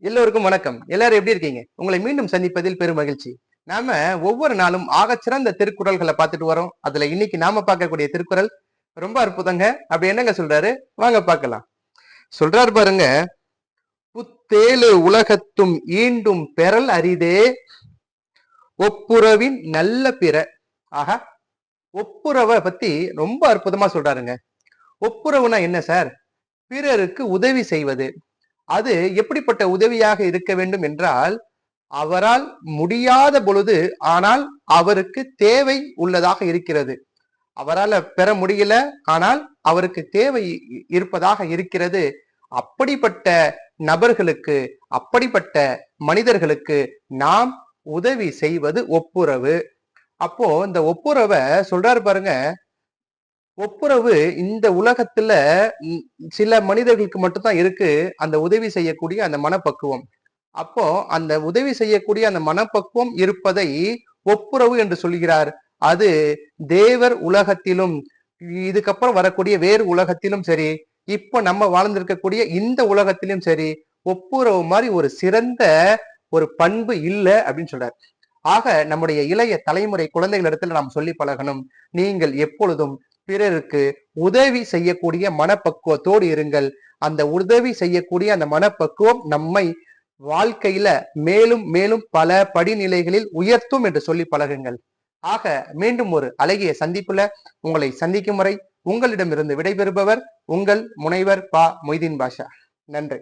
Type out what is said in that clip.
எல்லோருக்கும் வணக்கம். எல்லாரும் எப்படி இருக்கீங்க? உங்களை மீண்டும் சந்திப்பதில் பெரும் மகிழ்ச்சி. நாம ஒவ்வொரு நாளும் ஆகச்சிறந்த திருக்குறள்களை பார்த்துட்டு வரோம். அதுல இன்னைக்கு நாம பார்க்கக்கூடிய திருக்குறள் ரொம்ப அற்புதங்க. அப்படி என்னங்க சொல்றாரு? வாங்க பார்க்கலாம். சொல்றாரு பாருங்க. புத்தேழு உலகத்தும் ஈண்டும் பெறல் அரிதே. ஒப்புரவின் நல்ல பிற. ஆகா ஒப்புரவை பத்தி ரொம்ப அற்புதமா சொல்றாருங்க. ஒப்புரவுனா என்ன சார்? பிறருக்கு உதவி செய்வது. அது எப்படிப்பட்ட உதவியாக இருக்க வேண்டும் என்றால் அவரால் முடியாத பொழுது ஆனால் அவருக்கு தேவை உள்ளதாக இருக்கிறது. அவரால் பெற முடியல ஆனால் அவருக்கு தேவை இருப்பதாக இருக்கிறது. அப்படிப்பட்ட நபர்களுக்கு அப்படிப்பட்ட மனிதர்களுக்கு நாம் உதவி செய்வது ஒப்புரவு. அப்போ இந்த ஒப்புரவை சொல்றாரு பாருங்க ஒப்புரவு இந்த உலகத்துல சில மனிதர்களுக்கு மட்டும்தான் இருக்கு. அந்த உதவி செய்யக்கூடிய அந்த மனப்பக்குவம். அப்போ அந்த உதவி செய்யக்கூடிய அந்த மனப்பக்குவம் இருப்பதை ஒப்புரவு என்று சொல்கிறார். அது தேவர் உலகத்திலும் இதுக்கப்புறம் வரக்கூடிய வேறு உலகத்திலும் சரி இப்போ நம்ம வாழ்ந்திருக்கக்கூடிய இந்த உலகத்திலும் சரி ஒப்புரவு மாதிரி ஒரு சிறந்த ஒரு பண்பு இல்லை அப்படின்னு சொல்றார். ஆக நம்முடைய இளைய தலைமுறை குழந்தைகள் இடத்துல நாம் சொல்லி பழகணும். நீங்கள் எப்பொழுதும் பிறருக்கு உதவி செய்யக்கூடிய மனப்பக்குவத்தோடு இருங்கள். அந்த உதவி செய்யக்கூடிய அந்த மனப்பக்குவம் நம்மை வாழ்க்கையில மேலும் மேலும் பல படிநிலைகளில் உயர்த்தும் என்று சொல்லி பழகுங்கள். ஆக மீண்டும் ஒரு அழகிய சந்திப்புல உங்களை சந்திக்கும் வரை உங்களிடமிருந்து விடைபெறுபவர் உங்கள் முனைவர் பா மொய்தீன் பாஷா. நன்றி.